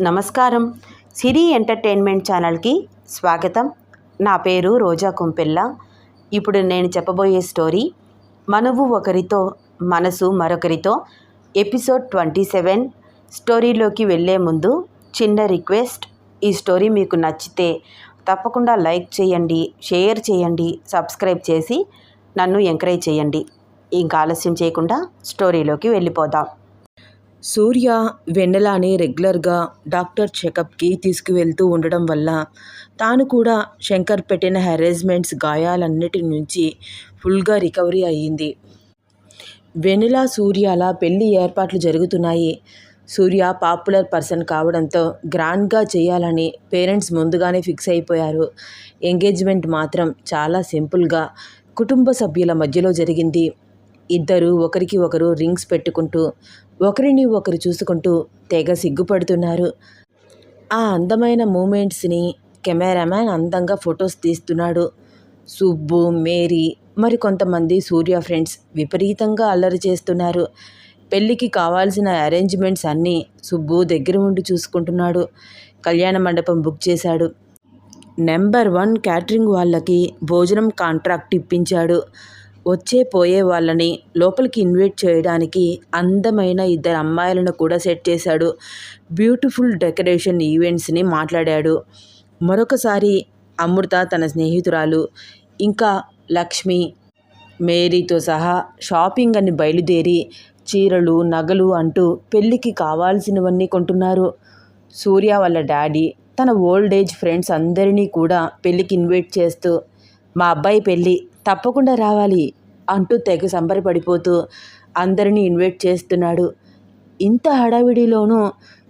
నమస్కారం. సిరి ఎంటర్టైన్మెంట్ ఛానల్కి స్వాగతం. నా పేరు రోజా కుంపెల్ల. ఇప్పుడు నేను చెప్పబోయే స్టోరీ మనవు ఒకరితో మనసు మరొకరితో ఎపిసోడ్ ట్వంటీ సెవెన్. స్టోరీలోకి వెళ్ళే ముందు చిన్న రిక్వెస్ట్ ఈ స్టోరీ మీకు నచ్చితే తప్పకుండా లైక్ చేయండి షేర్ చేయండి సబ్స్క్రైబ్ చేసి నన్ను ఎంకరేజ్ చేయండి. ఇంకా ఆలస్యం చేయకుండా స్టోరీలోకి వెళ్ళిపోదాం. సూర్య వెన్నెలాని రెగ్యులర్గా డాక్టర్ చెకప్కి తీసుకువెళ్తూ ఉండడం వల్ల తాను కూడా శంకర్ పెట్టిన హెరేజ్మెంట్స్ గాయాలన్నిటి నుంచి ఫుల్గా రికవరీ అయ్యింది. వెన్నెల సూర్యాల పెళ్ళి ఏర్పాట్లు జరుగుతున్నాయి. సూర్య పాపులర్ పర్సన్ కావడంతో గ్రాండ్గా చేయాలని పేరెంట్స్ ముందుగానే ఫిక్స్ అయిపోయారు. ఎంగేజ్మెంట్ మాత్రం చాలా సింపుల్గా కుటుంబ సభ్యుల మధ్యలో జరిగింది. ఇద్దరు ఒకరికి ఒకరు రింగ్స్ పెట్టుకుంటూ ఒకరిని ఒకరు చూసుకుంటూ తెగ సిగ్గుపడుతున్నారు. ఆ అందమైన మూమెంట్స్ని కెమెరామ్యాన్ అందంగా ఫొటోస్ తీస్తున్నాడు. సుబ్బు మేరీ మరి కొంతమంది సూర్య ఫ్రెండ్స్ విపరీతంగా అల్లరి చేస్తున్నారు. పెళ్ళికి కావాల్సిన అరేంజ్మెంట్స్ అన్నీ సుబ్బు దగ్గర ఉండి చూసుకుంటున్నాడు. కళ్యాణ మండపం బుక్ చేశాడు. నెంబర్ వన్ క్యాటరింగ్ వాళ్ళకి భోజనం కాంట్రాక్ట్ ఇప్పించాడు. వచ్చే పోయే వాళ్ళని లోపలికి ఇన్వైట్ చేయడానికి అందమైన ఇద్దరు అమ్మాయిలను కూడా సెట్ చేశాడు. బ్యూటిఫుల్ డెకరేషన్ ఈవెంట్స్ని మాట్లాడాడు. మరొకసారి అమృత తన స్నేహితురాలు ఇంకా లక్ష్మి మేరీతో సహా షాపింగ్ అని బయలుదేరి చీరలు నగలు అంటూ పెళ్ళికి కావాల్సినవన్నీ కొంటున్నారు. సూర్య వాళ్ళ డాడీ తన ఓల్డ్ ఏజ్ ఫ్రెండ్స్ అందరినీ కూడా పెళ్ళికి ఇన్వైట్ చేస్తూ మా అబ్బాయి పెళ్ళి తప్పకుండా రావాలి అంటూ తెగ సంబరపడిపోతూ అందరినీ ఇన్వైట్ చేస్తున్నాడు. ఇంత హడావిడిలోనూ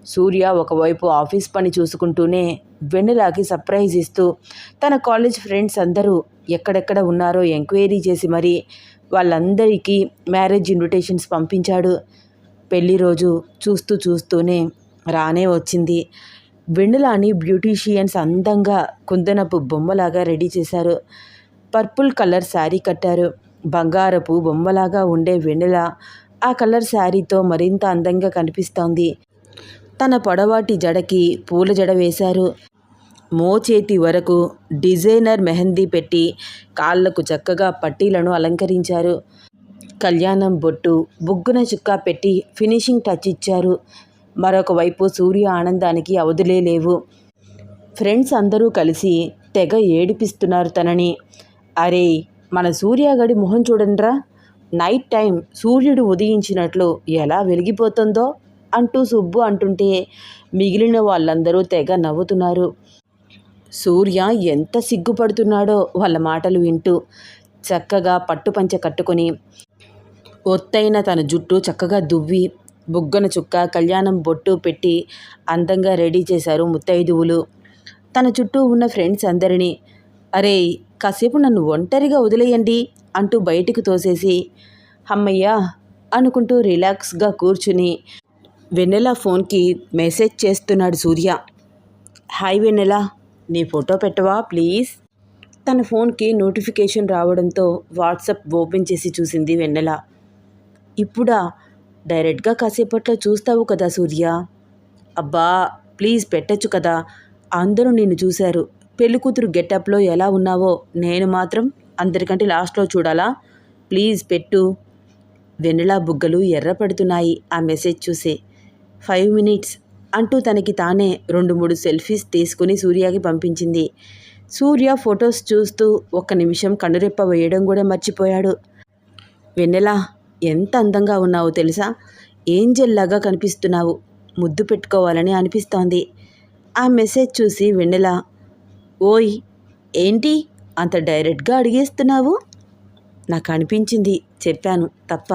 సూర్య ఒకవైపు ఆఫీస్ పని చూసుకుంటూనే వెన్నెలాకి సర్ప్రైజ్ ఇస్తూ తన కాలేజ్ ఫ్రెండ్స్ అందరూ ఎక్కడెక్కడ ఉన్నారో ఎంక్వైరీ చేసి మరీ వాళ్ళందరికీ మ్యారేజ్ ఇన్విటేషన్స్ పంపించాడు. పెళ్ళి రోజు చూస్తూ చూస్తూనే రానే వచ్చింది. వెన్నెలాని బ్యూటీషియన్స్ అందంగా కుందనపు బొమ్మలాగా రెడీ చేశారు. పర్పుల్ కలర్ శారీ కట్టారు. బంగారపు బొమ్మలాగా ఉండే వెన్నెల ఆ కలర్ శారీతో మరింత అందంగా కనిపిస్తోంది. తన పొడవాటి జడకి పూల జడ వేశారు. మోచేతి వరకు డిజైనర్ మెహందీ పెట్టి కాళ్ళకు చక్కగా పట్టీలను అలంకరించారు. కళ్యాణం బొట్టు బుగ్గున చుక్క పెట్టి ఫినిషింగ్ టచ్ ఇచ్చారు. మరొక వైపు సూర్య ఆనందానికి అవధులే లేవు. ఫ్రెండ్స్ అందరూ కలిసి తెగ ఏడిపిస్తున్నారు తనని. అరే మన సూర్యగడి మొహం చూడండిరా. నైట్ టైం సూర్యుడు ఉదయించినట్లు ఎలా వెలిగిపోతుందో అంటూ సుబ్బు అంటుంటే మిగిలిన వాళ్ళందరూ తెగ నవ్వుతున్నారు. సూర్య ఎంత సిగ్గుపడుతున్నాడో వాళ్ళ మాటలు వింటూ చక్కగా పట్టుపంచ కట్టుకొని ఒత్తైన తన జుట్టు చక్కగా దువ్వి బుగ్గన చుక్క కళ్యాణం బొట్టు పెట్టి అందంగా రెడీ చేశారు ముత్తైదువులు. తన చుట్టూ ఉన్న ఫ్రెండ్స్ అందరినీ అరే కాసేపు నన్ను ఒంటరిగా వదిలేయండి అంటూ బయటికి తోసేసి అమ్మయ్యా అనుకుంటూ రిలాక్స్గా కూర్చుని వెన్నెల ఫోన్కి మెసేజ్ చేస్తున్నాడు సూర్య. హాయ్ వెన్నెల నీ ఫోటో పెట్టవా ప్లీజ్? తన ఫోన్కి నోటిఫికేషన్ రావడంతో వాట్సాప్ ఓపెన్ చేసి చూసింది వెన్నెల. ఇప్పుడా? డైరెక్ట్గా కాసేపట్లో చూస్తావు కదా సూర్య. అబ్బా ప్లీజ్ పెట్టచ్చు కదా అందరూ నిన్ను చూశారు. పెళ్ళికూతురు గెటప్లో ఎలా ఉన్నావో నేను మాత్రం అందరికంటే లాస్ట్లో చూడాలా? ప్లీజ్ పెట్టు. వెన్నెల బుగ్గలు ఎర్రపడుతున్నాయి. ఆ మెసేజ్ చూసే. ఫైవ్ మినిట్స్ అంటూ తనకి తానే రెండు మూడు సెల్ఫీస్ తీసుకుని సూర్యకి పంపించింది. సూర్య ఫొటోస్ చూస్తూ ఒక్క నిమిషం కనురెప్ప వేయడం కూడా మర్చిపోయాడు. వెన్నెల ఎంత అందంగా ఉన్నావో తెలుసా? ఏంజెల్లాగా కనిపిస్తున్నావు. ముద్దు పెట్టుకోవాలని అనిపిస్తోంది. ఆ మెసేజ్ చూసి వెన్నెల ఓయ్ ఏంటి అంత డైరెక్ట్గా అడిగేస్తున్నావు? నాకు అనిపించింది చెప్పాను తప్ప?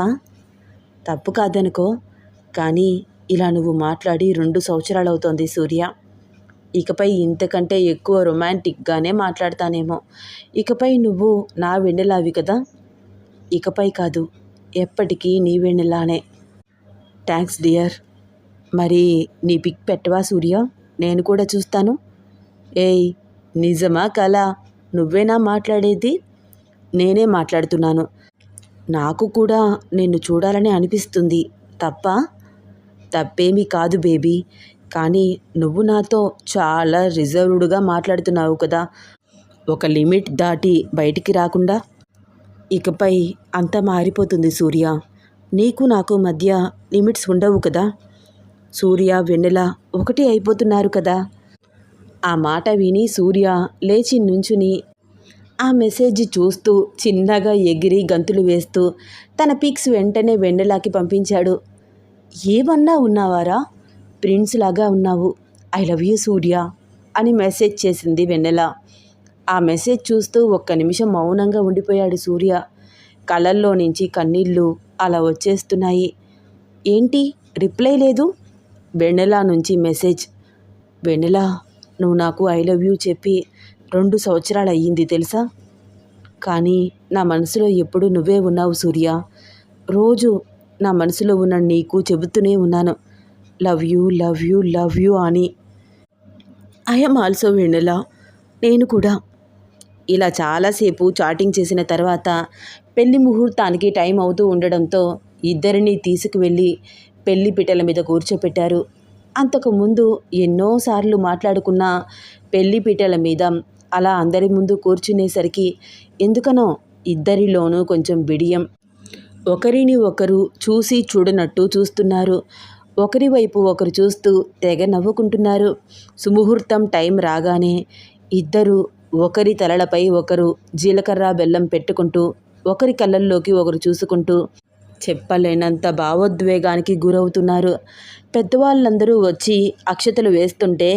తప్పు కాదనుకో కానీ ఇలా నువ్వు మాట్లాడి రెండు సంవత్సరాలు అవుతోంది సూర్య. ఇకపై ఇంతకంటే ఎక్కువ రొమాంటిక్గానే మాట్లాడతానేమో. ఇకపై నువ్వు నా వెన్నెలావి కదా? ఇకపై కాదు ఎప్పటికీ నీ వెన్నెలానే. Thanks dear. మరి నీ పిక్ పెట్టవా సూర్య? నేను కూడా చూస్తాను. ఏయ్ నిజమా కళ? నువ్వేనా మాట్లాడేది? నేనే మాట్లాడుతున్నాను. నాకు కూడా నిన్ను చూడాలని అనిపిస్తుంది. తప్ప? తప్పేమీ కాదు బేబీ. కానీ నువ్వు నాతో చాలా రిజర్వ్డ్గా మాట్లాడుతున్నావు కదా. ఒక లిమిట్ దాటి బయటికి రాకుండా? ఇకపై అంతా మారిపోతుంది సూర్య. నీకు నాకు మధ్య లిమిట్స్ ఉండవు కదా? సూర్య వెన్నెల ఒకటి అయిపోతున్నారు కదా. ఆ మాట విని సూర్య లేచి నుంచుని ఆ మెసేజ్ చూస్తూ చిన్నగా ఎగిరి గంతులు వేస్తూ తన పిక్స్ వెంటనే వెన్నెలాకి పంపించాడు. ఏమన్నా ఉన్నావారా? ప్రిన్స్ లాగా ఉన్నావు. ఐ లవ్ యూ సూర్య అని మెసేజ్ చేసింది వెన్నెల. ఆ మెసేజ్ చూస్తూ ఒక్క నిమిషం మౌనంగా ఉండిపోయాడు సూర్య. కళ్ళల్లో నుంచి కన్నీళ్ళు అలా వచ్చేస్తున్నాయి. ఏంటి? రిప్లై లేదు? వెన్నెల నుంచి మెసేజ్. వెన్నెల నువ్వు నాకు ఐ లవ్ యూ చెప్పి రెండు సంవత్సరాలు అయ్యింది తెలుసా? కానీ నా మనసులో ఎప్పుడు నువ్వే ఉన్నావు సూర్య. రోజు నా మనసులో ఉన్న నీకు చెబుతూనే ఉన్నాను. Love you love you love you అని. ఐఎమ్ ఆల్సో వెన్నెల నేను కూడా. ఇలా చాలాసేపు చాటింగ్ చేసిన తర్వాత పెళ్ళి ముహూర్తానికి టైం అవుతూ ఉండడంతో ఇద్దరిని తీసుకువెళ్ళి పెళ్ళి పిట్టల మీద కూర్చోపెట్టారు. అంతకుముందు ఎన్నోసార్లు మాట్లాడుకున్న పెళ్ళి పీటల మీద అలా అందరి ముందు కూర్చునేసరికి ఎందుకనో ఇద్దరిలోనూ కొంచెం బిడియం ఒకరిని ఒకరు చూసి చూడనట్టు చూస్తున్నారు. ఒకరి వైపు ఒకరు చూస్తూ తెగ నవ్వుకుంటున్నారు. సుముహూర్తం టైం రాగానే ఇద్దరు ఒకరి తలలపై ఒకరు జీలకర్ర బెల్లం పెట్టుకుంటూ ఒకరి కళ్ళల్లోకి ఒకరు చూసుకుంటూ చెప్పలేనంత భావోద్వేగానికి గురవుతున్నారు. పెద్దవాళ్ళందరూ వచ్చి అక్షతలు వేస్తుంటే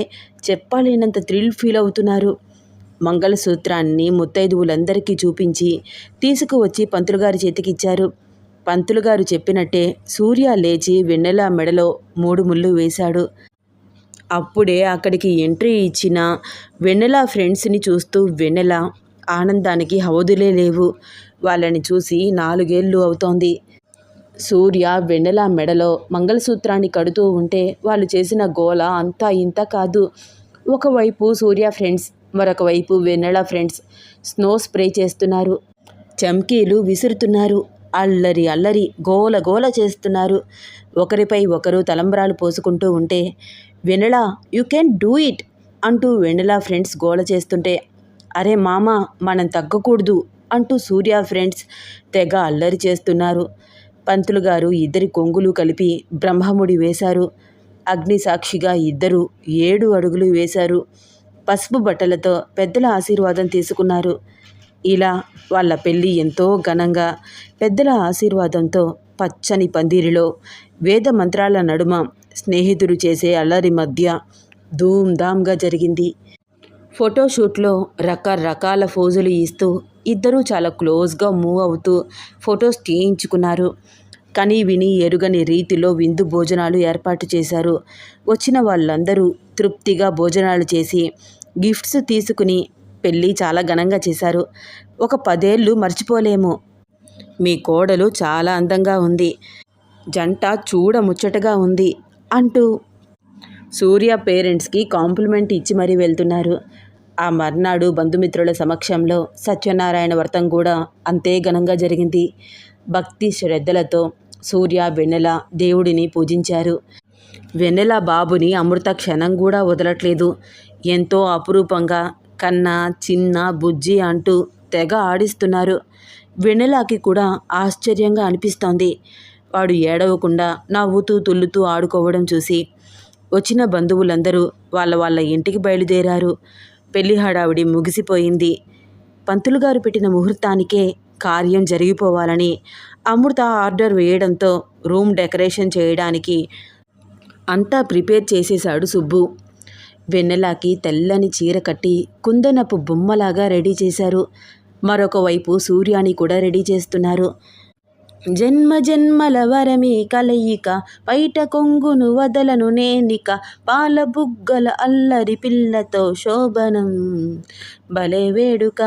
చెప్పలేనంత థ్రిల్ ఫీల్ అవుతున్నారు. మంగళసూత్రాన్ని ముత్తైదువులందరికీ చూపించి తీసుకువచ్చి పంతులుగారి చేతికిచ్చారు. పంతులుగారు చెప్పినట్టే సూర్య లేచి వెన్నెల మెడలో మూడు ముళ్ళు వేశాడు. అప్పుడే అక్కడికి ఎంట్రీ ఇచ్చిన వెన్నెల ఫ్రెండ్స్ని చూస్తూ వెన్నెల ఆనందానికి హవదులే లేవు. వాళ్ళని చూసి నాలుగేళ్ళు అవుతోంది. సూర్య వెన్నెల మెడలో మంగళసూత్రాన్ని కడుతూ ఉంటే వాళ్ళు చేసిన గోల అంతా ఇంత కాదు. ఒకవైపు సూర్య ఫ్రెండ్స్ మరొక వైపు వెన్నెల ఫ్రెండ్స్ స్నో స్ప్రే చేస్తున్నారు. చమ్కీలు విసురుతున్నారు. అల్లరి అల్లరి గోల గోల చేస్తున్నారు. ఒకరిపై ఒకరు తలంబ్రాలు పోసుకుంటూ ఉంటే Vennela you can do it అంటూ వెన్నెల ఫ్రెండ్స్ గోల చేస్తుంటే అరే మామ మనం తగ్గకూడదు అంటూ సూర్య ఫ్రెండ్స్ తెగ అల్లరి చేస్తున్నారు. పంతులు గారు ఇద్దరి కొంగులు కలిపి బ్రహ్మముడి వేశారు. అగ్నిసాక్షిగా ఇద్దరు ఏడు అడుగులు వేశారు. పసుపు బట్టలతో పెద్దల ఆశీర్వాదం తీసుకున్నారు. ఇలా వాళ్ళ పెళ్ళి ఎంతో ఘనంగా పెద్దల ఆశీర్వాదంతో పచ్చని పందిరిలో వేద మంత్రాల నడుమ స్నేహితులు చేసే అల్లరి మధ్య ధూమ్ధామ్గా జరిగింది. ఫోటోషూట్లో రకరకాల ఫోజులు ఇస్తూ ఇద్దరూ చాలా క్లోజ్గా మూవ్ అవుతూ ఫొటోస్ తీయించుకున్నారు. కని విని ఎరుగని రీతిలో విందు భోజనాలు ఏర్పాటు చేశారు. వచ్చిన వాళ్ళందరూ తృప్తిగా భోజనాలు చేసి గిఫ్ట్స్ తీసుకుని పెళ్ళి చాలా ఘనంగా చేశారు. ఒక పదేళ్ళు మర్చిపోలేము. మీ కోడలు చాలా అందంగా ఉంది. జంట చూడముచ్చటగా ఉంది అంటూ సూర్య పేరెంట్స్కి కాంప్లిమెంట్ ఇచ్చి మరీ వెళ్తున్నారు. ఆ మర్నాడు బంధుమిత్రుల సమక్షంలో సత్యనారాయణ వ్రతం కూడా అంతే ఘనంగా జరిగింది. భక్తి శ్రద్ధలతో సూర్య వెన్నెల దేవుడిని పూజించారు. వెన్నెల బాబుని అమృత క్షణం కూడా వదలట్లేదు. ఎంతో అపురూపంగా కన్న చిన్న బుజ్జి అంటూ తెగ ఆడిస్తున్నారు. వెన్నెలకి కూడా ఆశ్చర్యంగా అనిపిస్తోంది. వాడు ఏడవకుండా నవ్వుతూ తుల్లుతూ ఆడుకోవడం చూసి వచ్చిన బంధువులందరూ వాళ్ళ వాళ్ళ ఇంటికి బయలుదేరారు. పెళ్ళి హడావిడి ముగిసిపోయింది. పంతులు గారు పెట్టిన ముహూర్తానికే కార్యం జరిగిపోవాలని అమృత ఆర్డర్ వేయడంతో రూమ్ డెకరేషన్ చేయడానికి అంతా ప్రిపేర్ చేసేశాడు సుబ్బు. వెన్నెలాకి తెల్లని చీర కట్టి కుందనపు బొమ్మలాగా రెడీ చేశారు. మరొకవైపు సూర్యాని కూడా రెడీ చేస్తున్నారు. జన్మ జన్మల వరమి కలయిక పైట కొంగును వదలను నేనిక పాల బుగ్గల అల్లరి పిల్లతో శోభనం. భలే వేడుక!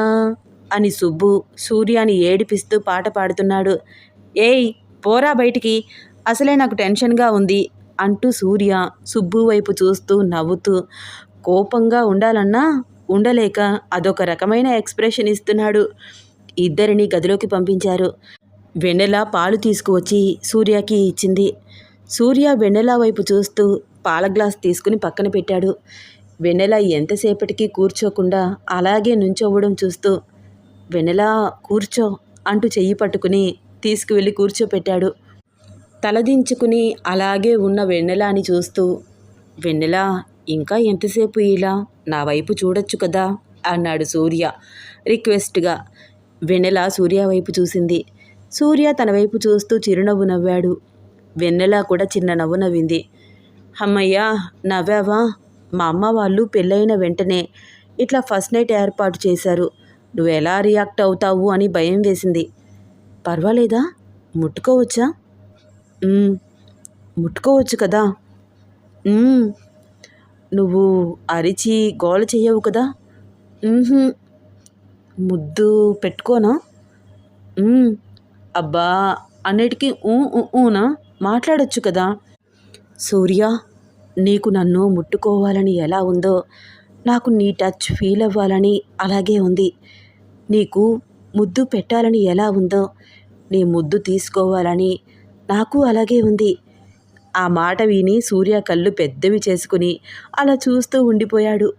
అని సుబ్బు సూర్యాని ఏడిపిస్తూ పాట పాడుతున్నాడు. ఏయ్ పోరా బయటికి అసలే నాకు టెన్షన్గా ఉంది అంటూ సూర్య సుబ్బు వైపు చూస్తూ నవ్వుతూ కోపంగా ఉండాలన్నా ఉండలేక అదొక రకమైన ఎక్స్ప్రెషన్ ఇస్తున్నాడు. ఇద్దరిని గదిలోకి పంపించారు. వెన్నెల పాలు తీసుకువచ్చి సూర్యకి ఇచ్చింది. సూర్య వెన్నెల వైపు చూస్తూ పాల గ్లాస్ తీసుకుని పక్కన పెట్టాడు. వెన్నెల ఎంతసేపటికి కూర్చోకుండా అలాగే నుంచోవడం చూస్తూ వెన్నెల కూర్చో అంటూ చెయ్యి పట్టుకుని తీసుకువెళ్ళి కూర్చోపెట్టాడు. తలదించుకుని అలాగే ఉన్న వెన్నెలాని చూస్తూ వెన్నెల ఇంకా ఎంతసేపు ఇలా నా వైపు చూడొచ్చు కదా అన్నాడు సూర్య రిక్వెస్ట్గా. వెన్నెల సూర్య వైపు చూసింది. సూర్య తన వైపు చూస్తూ చిరునవ్వు నవ్వాడు. వెన్నెల కూడా చిన్న నవ్వు నవ్వింది. అమ్మయ్యా నవ్వావా? మా అమ్మ వాళ్ళు పెళ్ళైన వెంటనే ఇట్లా ఫస్ట్ నైట్ ఏర్పాటు చేశారు. నువ్వు ఎలా రియాక్ట్ అవుతావు అని భయం వేసింది. పర్వాలేదా? ముట్టుకోవచ్చా? ముట్టుకోవచ్చు కదా? నువ్వు అరిచి గోల చేయవు కదా? ముద్దు పెట్టుకోనా? అబ్బా అన్నిటికీ ఊ ఊ, ఊనా? మాట్లాడొచ్చు కదా. సూర్య నీకు నన్ను ముట్టుకోవాలని ఎలా ఉందో నాకు నీ టచ్ ఫీల్ అవ్వాలని అలాగే ఉంది. నీకు ముద్దు పెట్టాలని ఎలా ఉందో నీ ముద్దు తీసుకోవాలని నాకు అలాగే ఉంది. ఆ మాట విని సూర్య కళ్ళు పెద్దవి చేసుకుని అలా చూస్తూ ఉండిపోయాడు.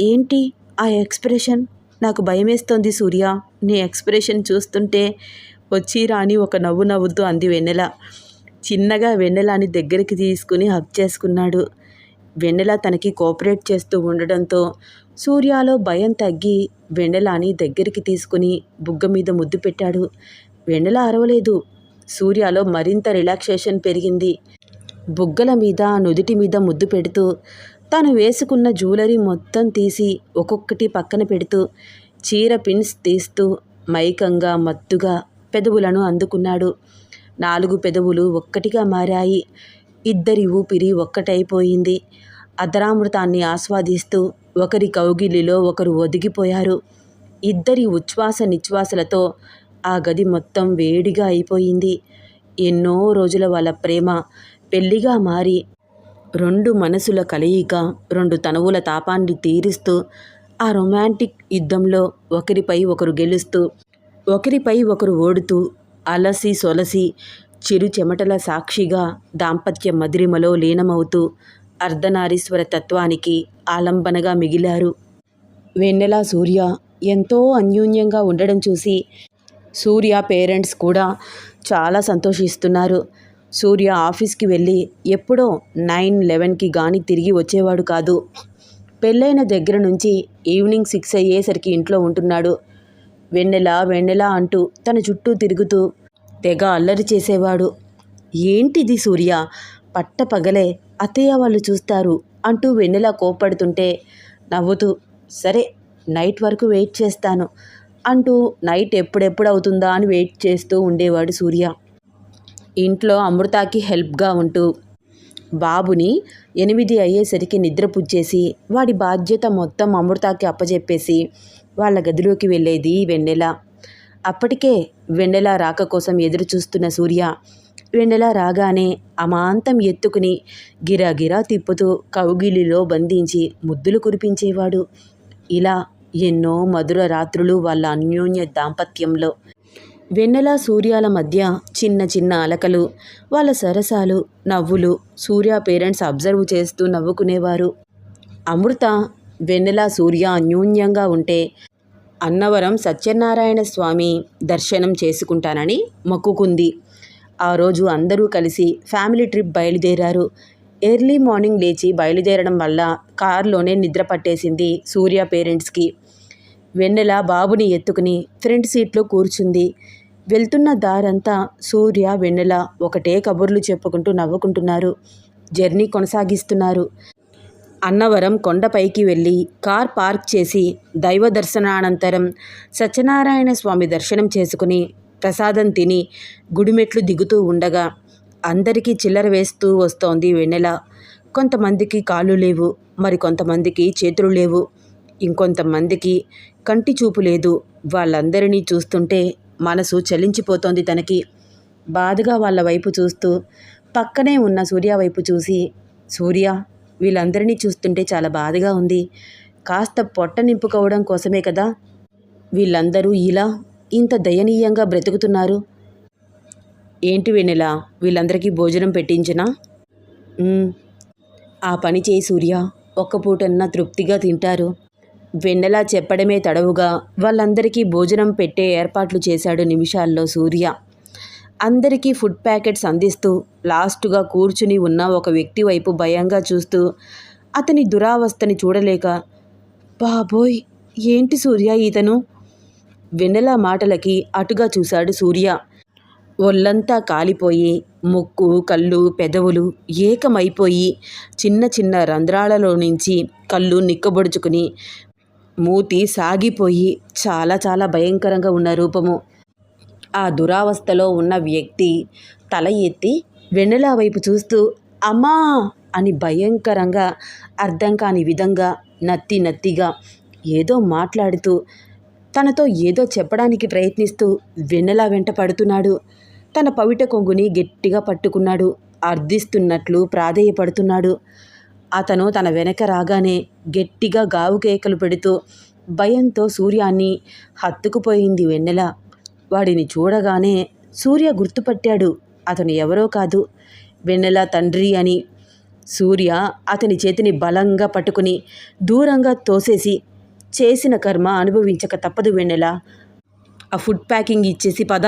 ఏంటి ఆ ఎక్స్ప్రెషన్? నాకు భయమేస్తోంది సూర్య. నీ ఎక్స్ప్రెషన్ చూస్తుంటే వచ్చి రాని ఒక నవ్వు నవ్వుతూ అంది వెన్నెల. చిన్నగా వెన్నెలాని దగ్గరికి తీసుకుని హక్ చేసుకున్నాడు. వెన్నెల తనకి కోఆపరేట్ చేస్తూ ఉండడంతో సూర్యలో భయం తగ్గి వెన్నెలాని దగ్గరికి తీసుకుని బుగ్గ మీద ముద్దు పెట్టాడు. వెన్నెల అరవలేదు. సూర్యలో మరింత రిలాక్సేషన్ పెరిగింది. బుగ్గల మీద నుదుటి మీద ముద్దు పెడుతూ తాను వేసుకున్న జ్యువెలరీ మొత్తం తీసి ఒక్కొక్కటి పక్కన పెడుతూ చీర పిన్స్ తీస్తూ మైకంగా మత్తుగా పెదవులను అందుకున్నాడు. నాలుగు పెదవులు ఒక్కటిగా మారాయి. ఇద్దరి ఊపిరి ఒక్కటైపోయింది. అర్ధరామృతాన్ని ఆస్వాదిస్తూ ఒకరి కౌగిలిలో ఒకరు ఒదిగిపోయారు. ఇద్దరి ఉచ్ఛ్వాస నిశ్వాసలతో ఆ గది మొత్తం వేడిగా అయిపోయింది. ఎన్నో రోజుల వాళ్ళ ప్రేమ పెళ్ళిగా మారి రెండు మనసుల కలయిక రెండు తనువుల తాపాన్ని తీరుస్తూ ఆ రొమాంటిక్ యుద్ధంలో ఒకరిపై ఒకరు గెలుస్తూ ఒకరిపై ఒకరు ఓడుతూ అలసి సొలసి చిరు చెమటల సాక్షిగా దాంపత్య మదిరిమలో లీనమవుతూ అర్ధనారీశ్వర తత్వానికి ఆలంబనగా మిగిలారు. వెన్నెల సూర్య ఎంతో అన్యోన్యంగా ఉండడం చూసి సూర్య పేరెంట్స్ కూడా చాలా సంతోషిస్తున్నారు. సూర్య ఆఫీస్కి వెళ్ళి ఎప్పుడో నైన్ లెవెన్కి కానీ తిరిగి వచ్చేవాడు కాదు. పెళ్ళైన దగ్గర నుంచి ఈవినింగ్ సిక్స్ అయ్యేసరికి ఇంట్లో ఉంటున్నాడు. వెన్నెల వెన్నెల అంటూ తన చుట్టూ తిరుగుతూ తెగ అల్లరి చేసేవాడు. ఏంటిది సూర్య? పట్ట పగలే అత్తయ్య వాళ్ళు చూస్తారు అంటూ వెన్నెల కోప్పడుతుంటే నవ్వుతూ సరే నైట్ వరకు వెయిట్ చేస్తాను అంటూ నైట్ ఎప్పుడెప్పుడు అవుతుందా అని వెయిట్ చేస్తూ ఉండేవాడు సూర్య. ఇంట్లో అమృతకి హెల్ప్గా ఉంటూ బాబుని ఎనిమిది అయ్యేసరికి నిద్రపుచ్చేసి వాడి బాధ్యత మొత్తం అమృతకి అప్పచెప్పేసి వాళ్ళ గదిలోకి వెళ్ళేది వెన్నెల. అప్పటికే వెన్నెల రాక కోసం ఎదురు చూస్తున్న సూర్య వెన్నెల రాగానే అమాంతం ఎత్తుకుని గిరాగిరా తిప్పుతూ కౌగిలిలో బంధించి ముద్దులు కురిపించేవాడు. ఇలా ఎన్నో మధుర రాత్రులు వాళ్ళ అన్యోన్య దాంపత్యంలో. వెన్నెల సూర్యాల మధ్య చిన్న చిన్న అలకలు వాళ్ళ సరసాలు నవ్వులు సూర్య పేరెంట్స్ అబ్జర్వ్ చేస్తూ నవ్వుకునేవారు. అమృత వెన్నెల సూర్య న్యూన్యంగా ఉంటే అన్నవరం సత్యనారాయణ స్వామి దర్శనం చేసుకుంటానని మొక్కుకుంది. ఆ రోజు అందరూ కలిసి ఫ్యామిలీ ట్రిప్ బయలుదేరారు. ఎర్లీ మార్నింగ్ లేచి బయలుదేరడం వల్ల కారులోనే నిద్ర పట్టేసింది సూర్య పేరెంట్స్కి. వెన్నెల బాబుని ఎత్తుకుని ఫ్రంట్ సీట్లో కూర్చుంది. వెళ్తున్న దారంతా సూర్య వెన్నెల ఒకటే కబుర్లు చెప్పుకుంటూ నవ్వుకుంటున్నారు. జర్నీ కొనసాగిస్తున్నారు. అన్నవరం కొండపైకి వెళ్ళి కార్ పార్క్ చేసి దైవ దర్శనానంతరం సత్యనారాయణ స్వామి దర్శనం చేసుకుని ప్రసాదం తిని గుడిమెట్లు దిగుతూ ఉండగా అందరికీ చిల్లర వేస్తూ వస్తోంది వెన్నెల. కొంతమందికి కాళ్ళు లేవు మరి కొంతమందికి చేతులు లేవు. ఇంకొంతమందికి కంటి చూపు లేదు. వాళ్ళందరినీ చూస్తుంటే మనసు చలించిపోతోంది తనకి. బాధగా వాళ్ళ వైపు చూస్తూ పక్కనే ఉన్న సూర్య వైపు చూసి సూర్య వీళ్ళందరినీ చూస్తుంటే చాలా బాధగా ఉంది. కాస్త పొట్ట నింపుకోవడం కోసమే కదా వీళ్ళందరూ ఇలా ఇంత దయనీయంగా బ్రతుకుతున్నారు. ఏంటి వెన్నెల వీళ్ళందరికీ భోజనం పెట్టించినా? ఆ పని చేయి సూర్య. ఒక్క పూటన్నా తృప్తిగా తింటారు. వెన్నెలా చెప్పడమే తడవుగా వాళ్ళందరికీ భోజనం పెట్టే ఏర్పాట్లు చేశాడు నిమిషాల్లో సూర్య. అందరికీ ఫుడ్ ప్యాకెట్స్ అందిస్తూ లాస్టుగా కూర్చుని ఉన్న ఒక వ్యక్తి వైపు భయంగా చూస్తూ అతని దురావస్థని చూడలేక బాబోయ్ ఏంటి సూర్య ఇతను వెన్నెల మాటలకి అటుగా చూశాడు సూర్య. ఒళ్ళంతా కాలిపోయి ముక్కు కళ్ళు పెదవులు ఏకమైపోయి చిన్న చిన్న రంధ్రాలలో నుంచి కళ్ళు నిక్కబొడుచుకుని మూతి సాగిపోయి చాలా చాలా భయంకరంగా ఉన్న రూపము. ఆ దురావస్థలో ఉన్న వ్యక్తి తల ఎత్తి వెన్నెల వైపు చూస్తూ అమ్మా! అని భయంకరంగా అర్థం కాని విధంగా నత్తి నత్తిగా ఏదో మాట్లాడుతూ తనతో ఏదో చెప్పడానికి ప్రయత్నిస్తూ వెన్నెల వెంట పడుతున్నాడు. తన పవిట కొంగుని గట్టిగా పట్టుకున్నాడు అర్థిస్తున్నట్లు ప్రాధేయపడుతున్నాడు. అతను తన వెనక రాగానే గట్టిగా గావు కేకలు పెడుతూ భయంతో సూర్యాన్ని హత్తుకుపోయింది వెన్నెల. వాడిని చూడగానే సూర్య గుర్తుపట్టాడు. అతను ఎవరో కాదు. వెన్నెల తండ్రి అని. సూర్య అతని చేతిని బలంగా పట్టుకుని దూరంగా తోసేసి చేసిన కర్మ అనుభవించక తప్పదు వెన్నెల. ఆ ఫుడ్ ప్యాకింగ్ ఇచ్చేసి పద.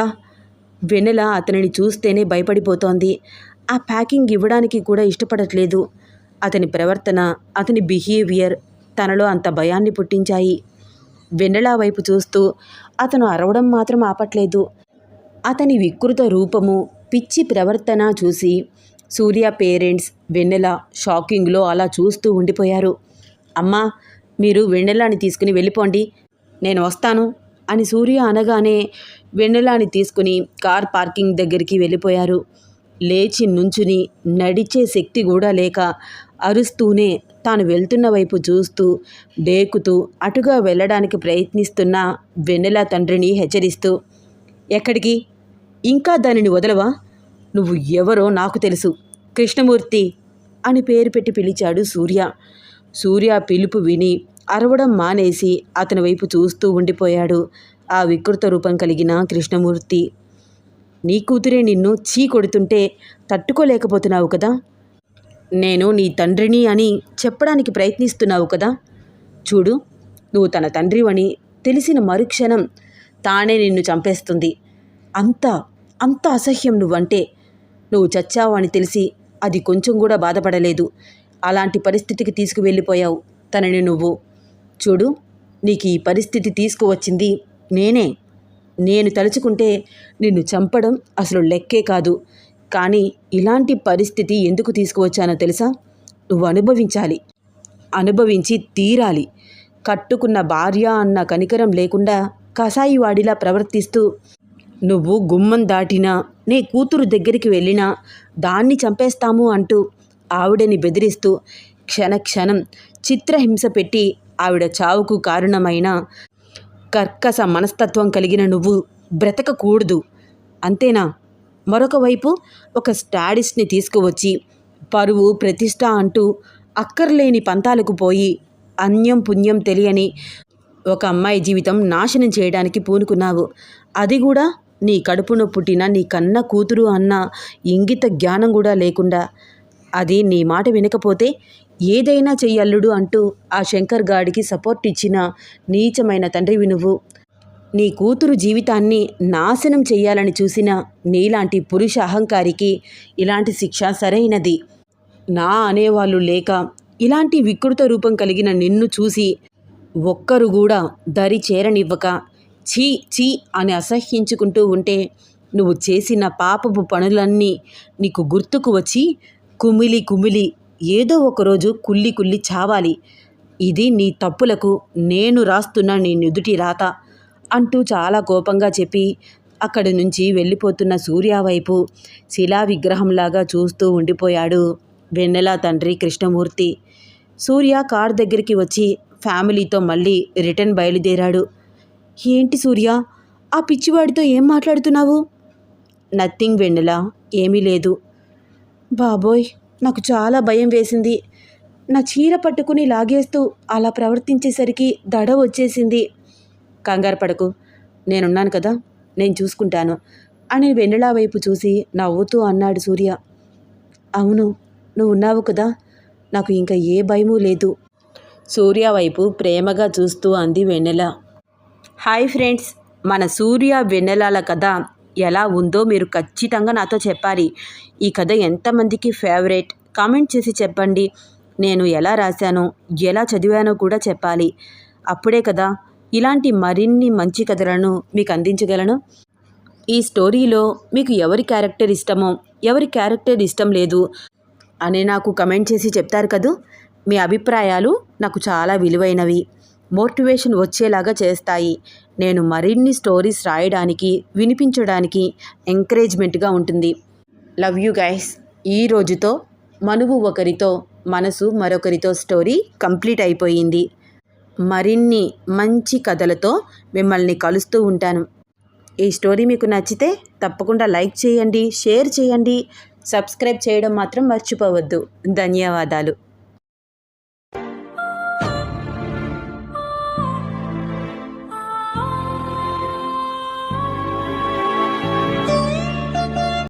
వెన్నెల అతనిని చూస్తేనే భయపడిపోతోంది. ఆ ప్యాకింగ్ ఇవ్వడానికి కూడా ఇష్టపడట్లేదు. అతని ప్రవర్తన అతని బిహేవియర్ తనలో అంత భయాన్ని పుట్టించాయి. వెన్నెల వైపు చూస్తూ అతను అరవడం మాత్రం ఆపట్లేదు. అతని వికృత రూపము పిచ్చి ప్రవర్తన చూసి సూర్య పేరెంట్స్ వెన్నెల షాకింగ్లో అలా చూస్తూ ఉండిపోయారు. అమ్మా మీరు వెన్నెలాని తీసుకుని వెళ్ళిపోండి. నేను వస్తాను అని సూర్య అనగానే వెన్నెలాని తీసుకుని కార్ పార్కింగ్ దగ్గరికి వెళ్ళిపోయారు. లేచి నుంచుని నడిచే శక్తి కూడా లేక అరుస్తూనే తాను వెళ్తున్న వైపు చూస్తూ డేకుతూ అటుగా వెళ్ళడానికి ప్రయత్నిస్తున్న వెన్నెల తండ్రిని హెచ్చరిస్తూ ఎక్కడికి? ఇంకా దానిని వదలవా? నువ్వు ఎవరో నాకు తెలుసు. కృష్ణమూర్తి అని పేరు పెట్టి పిలిచాడు సూర్య. సూర్య పిలుపు విని అరవడం మానేసి అతని వైపు చూస్తూ ఉండిపోయాడు ఆ వికృత రూపం కలిగిన కృష్ణమూర్తి. నీ కూతురే నిన్ను చీ కొడుతుంటే తట్టుకోలేకపోతున్నావు కదా? నేను నీ తండ్రిని అని చెప్పడానికి ప్రయత్నిస్తున్నావు కదా. చూడు నువ్వు తన తండ్రివని తెలిసిన మరుక్షణం తానే నిన్ను చంపేస్తుంది. అంత అంత అసహ్యం నువ్వంటే. నువ్వు చచ్చావు అని తెలిసి అది కొంచెం కూడా బాధపడలేదు. అలాంటి పరిస్థితికి తీసుకువెళ్ళిపోయావు తనని నువ్వు. చూడు నీకు ఈ పరిస్థితి తీసుకువచ్చింది నేనే. నేను తలుచుకుంటే నిన్ను చంపడం అసలు లెక్కే కాదు. కానీ ఇలాంటి పరిస్థితి ఎందుకు తీసుకువచ్చానో తెలుసా? నువ్వు అనుభవించాలి. అనుభవించి తీరాలి. కట్టుకున్న భార్య అన్న కనికరం లేకుండా కసాయి వాడిలా ప్రవర్తిస్తూ నువ్వు గుమ్మం దాటినా నీ కూతురు దగ్గరికి వెళ్ళినా దాన్ని చంపేస్తాము అంటూ ఆవిడని బెదిరిస్తూ క్షణక్షణం చిత్రహింస పెట్టి ఆవిడ చావుకు కారణమైన కర్కశ మనస్తత్వం కలిగిన నువ్వు బ్రతకకూడదు. అంతేనా? మరొక వైపు ఒక స్టాడిస్ట్ని తీసుకువచ్చి పరువు ప్రతిష్ట అంటూ అక్కర్లేని పంతాలకు పోయి అన్యం పుణ్యం తెలియని ఒక అమ్మాయి జీవితం నాశనం చేయడానికి పూనుకున్నావు. అది కూడా నీ కడుపును పుట్టిన నీ కన్న కూతురు అన్న ఇంగిత జ్ఞానం కూడా లేకుండా. అది నీ మాట వినకపోతే ఏదైనా చెయ్యల్లుడు అంటూ ఆ శంకర్ గాడికి సపోర్ట్ ఇచ్చిన నీచమైన తండ్రివి నువ్వు. నీ కూతురు జీవితాన్ని నాశనం చెయ్యాలని చూసిన నీలాంటి పురుష అహంకారికి ఇలాంటి శిక్ష సరైనది. నా అనేవాళ్ళు లేక ఇలాంటి వికృత రూపం కలిగిన నిన్ను చూసి ఒక్కరు కూడా దరి చేరనివ్వక ఛీ ఛీ అని అసహ్యించుకుంటూ ఉంటే నువ్వు చేసిన పాపపు పనులన్నీ నీకు గుర్తుకు వచ్చి కుమిలి కుమిలి ఏదో ఒకరోజు కుల్లి కుల్లి చావాలి. ఇది నీ తప్పులకు నేను రాస్తున్న నీ నుదుటి రాత. అంటూ చాలా కోపంగా చెప్పి అక్కడి నుంచి వెళ్ళిపోతున్న సూర్య వైపు శిలా విగ్రహంలాగా చూస్తూ ఉండిపోయాడు వెన్నెల తండ్రి కృష్ణమూర్తి. సూర్య కార్ దగ్గరికి వచ్చి ఫ్యామిలీతో మళ్ళీ రిటర్న్ బయలుదేరాడు. ఏంటి సూర్య ఆ పిచ్చివాడితో ఏం మాట్లాడుతున్నావు? నథింగ్ వెన్నెల ఏమీ లేదు. బాబోయ్ నాకు చాలా భయం వేసింది. నా చీర పట్టుకుని లాగేస్తూ అలా ప్రవర్తించేసరికి దడ వచ్చేసింది. కంగారు పడకు. నేనున్నాను కదా నేను చూసుకుంటాను అని వెన్నెల వైపు చూసి నవ్వుతూ అన్నాడు సూర్య. అవును నువ్వు ఉన్నావు కదా నాకు ఇంకా ఏ భయమూ లేదు. సూర్య వైపు ప్రేమగా చూస్తూ అంది వెన్నెల. హాయ్ ఫ్రెండ్స్ మన సూర్య వెన్నెలాల కథ ఎలా ఉందో మీరు ఖచ్చితంగా నాతో చెప్పాలి. ఈ కథ ఎంతమందికి ఫేవరెట్? కామెంట్ చేసి చెప్పండి. నేను ఎలా రాశానో ఎలా చదివానో కూడా చెప్పాలి. అప్పుడే కదా ఇలాంటి మరిన్ని మంచి కథలను మీకు అందించగలను? ఈ స్టోరీలో మీకు ఎవరి క్యారెక్టర్ ఇష్టమో ఎవరి క్యారెక్టర్ ఇష్టం లేదు అని నాకు కమెంట్ చేసి చెప్తారు కదూ? మీ అభిప్రాయాలు నాకు చాలా విలువైనవి. మోటివేషన్ వచ్చేలాగా చేస్తాయి. నేను మరిన్ని స్టోరీస్ రాయడానికి వినిపించడానికి ఎంకరేజ్మెంట్గా ఉంటుంది. Love you guys. ఈ రోజుతో మనువు ఒకరితో మనసు మరొకరితో స్టోరీ కంప్లీట్ అయిపోయింది. మరిన్ని మంచి కథలతో మిమ్మల్ని కలుస్తూ ఉంటాను. ఈ స్టోరీ మీకు నచ్చితే తప్పకుండా లైక్ చేయండి షేర్ చేయండి సబ్స్క్రైబ్ చేయడం మాత్రం మర్చిపోవద్దు. ధన్యవాదాలు.